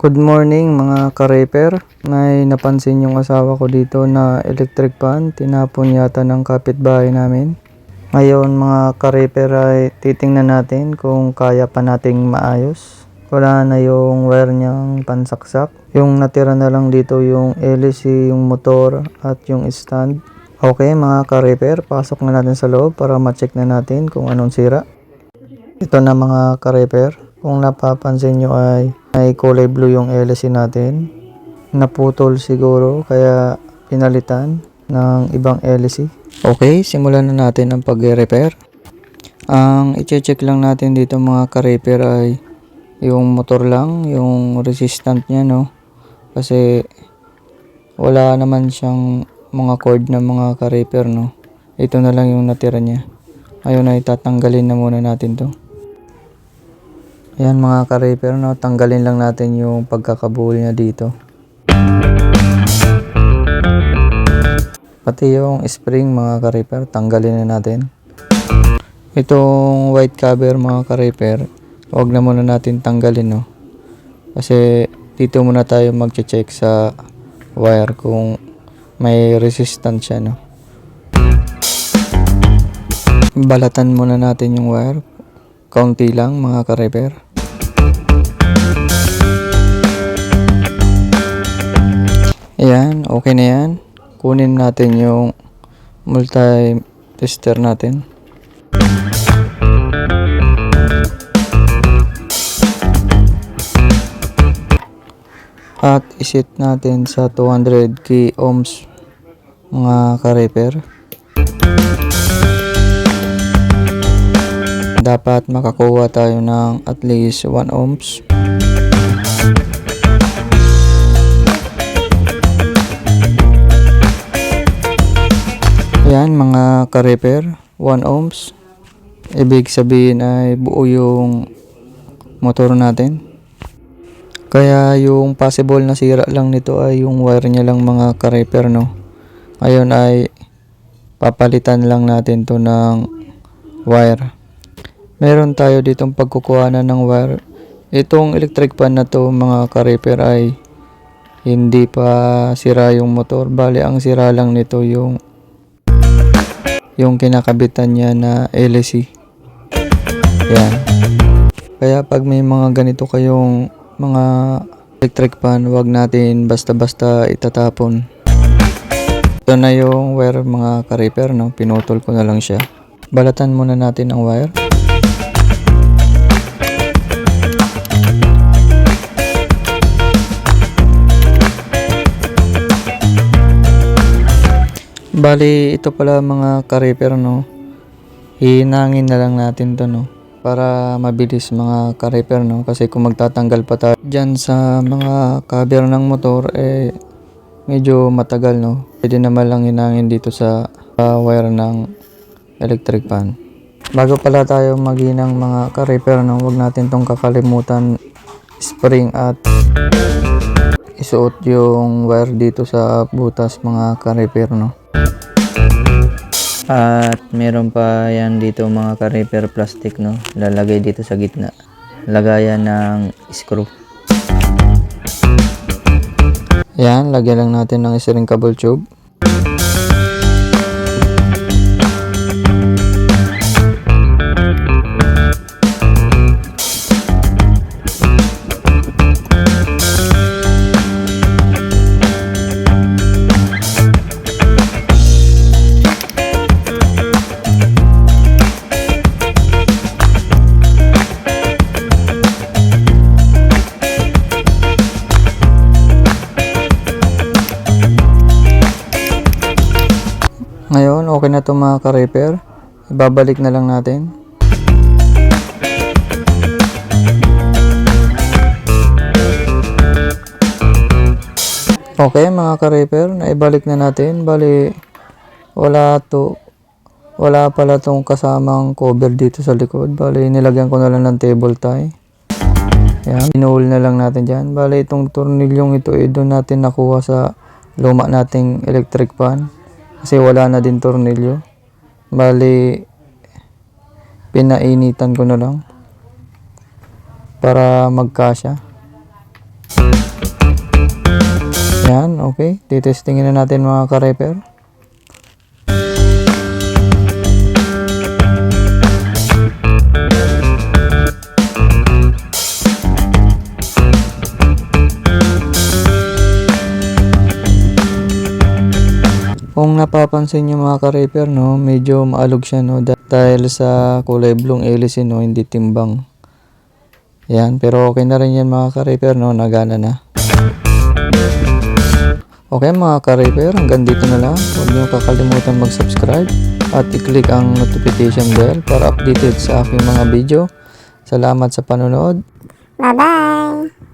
Good morning mga ka-repair. May napansin yung asawa ko dito na electric fan. Tinapon yata ng kapitbahay namin. Ngayon mga ka-repair ay titingnan natin kung kaya pa nating maayos. Wala na yung wire niyang pansaksak. Yung natira na lang dito yung LC, yung motor at yung stand. Okay mga ka-repair, pasok na natin sa loob para ma-check na natin kung anong sira. Ito na mga ka-repair. Kung napapansin nyo ay may kulay blue yung LC natin. Naputol siguro kaya pinalitan ng ibang LC. Okay, simulan na natin ang pag-repair. Ang i-check lang natin dito mga ka-repair ay yung motor lang, yung resistant niya no. Kasi wala naman siyang mga cord na mga ka-repair no. Ito na lang yung natira niya. Ayun ay tatanggalin na muna natin to. Ayan mga ka-repair, no? tanggalin lang natin yung pagkakabuhol niya dito. Pati yung spring mga ka-repair, tanggalin na natin. Itong white cover mga ka-repair, huwag na muna natin tanggalin no. Kasi dito muna tayo mag-check sa wire kung may resistance siya no. Balatan muna natin yung wire. Kaunti lang mga ka-repair. Ayan, okay na yan. Kunin natin yung multi-tester natin. At isit natin sa 200 k ohms mga ka-repair. Dapat makakuha tayo ng at least 1 ohms. Mga ka-repair, 1 ohms. Ibig sabihin ay buo yung motor natin. Kaya yung possible na sira lang nito ay yung wire niya lang mga ka-repair no. Ngayon ay papalitan lang natin to ng wire. Meron tayo ditong pagkukuhanan ng wire. Itong electric fan na to mga ka-repair ay hindi pa sira yung motor. Bali ang sira lang nito yung yung kinakabitan niya na LC. Yan. Kaya pag may mga ganito kayong mga electric fan, wag natin basta-basta itatapon. Ito na yung wire mga ka-repair, no? Pinutol ko na lang siya. Balatan muna natin ang wire. Bali, ito pala mga ka-repair, no? Hinangin na lang natin to, no? Para mabilis mga ka-repair, no? Kasi kung magtatanggal pa tayo dyan sa mga cover ng motor, eh, medyo matagal, no? Pwede naman lang hinangin dito sa uh, wire ng electric fan. Bago pala tayo maginang mga ka-repair, no? Huwag natin tong kakalimutan spring at isuot yung wire dito sa butas mga ka-repair, no? At meron pa yan dito mga ka-repair plastic no. Lalagay dito sa gitna. Lagayan ng screw. Yan, lagyan lang natin ng isa ring cable tube. Ngayon, okay na to mga ka-repair. Ibabalik na lang natin. Okay mga ka-repair, naibalik na natin. Bali, wala to wala pala tong kasamang cover dito sa likod. Bali, nilagyan ko na lang ng table tie. Yan, inuul na lang natin dyan. Bali, itong tornilyong ito, eh, doon natin nakuha sa luma nating electric fan. Kasi wala na din tornilyo. Bali, pinainitan ko na lang para magkasya. Yan, okay. Titestingin na natin mga ka-repair. Kung napapansin nyo mga ka-repair, no, medyo maalog siya, no, dah- dahil sa kulay blue hélice, no, hindi timbang. Yan, pero okay na rin yan mga ka-repair, no, nagana na. Okay mga ka-repair, hanggang dito na lang. Huwag niyo kakalimutan mag-subscribe at i-click ang notification bell para updated sa aking mga video. Salamat sa panonood. Bye-bye!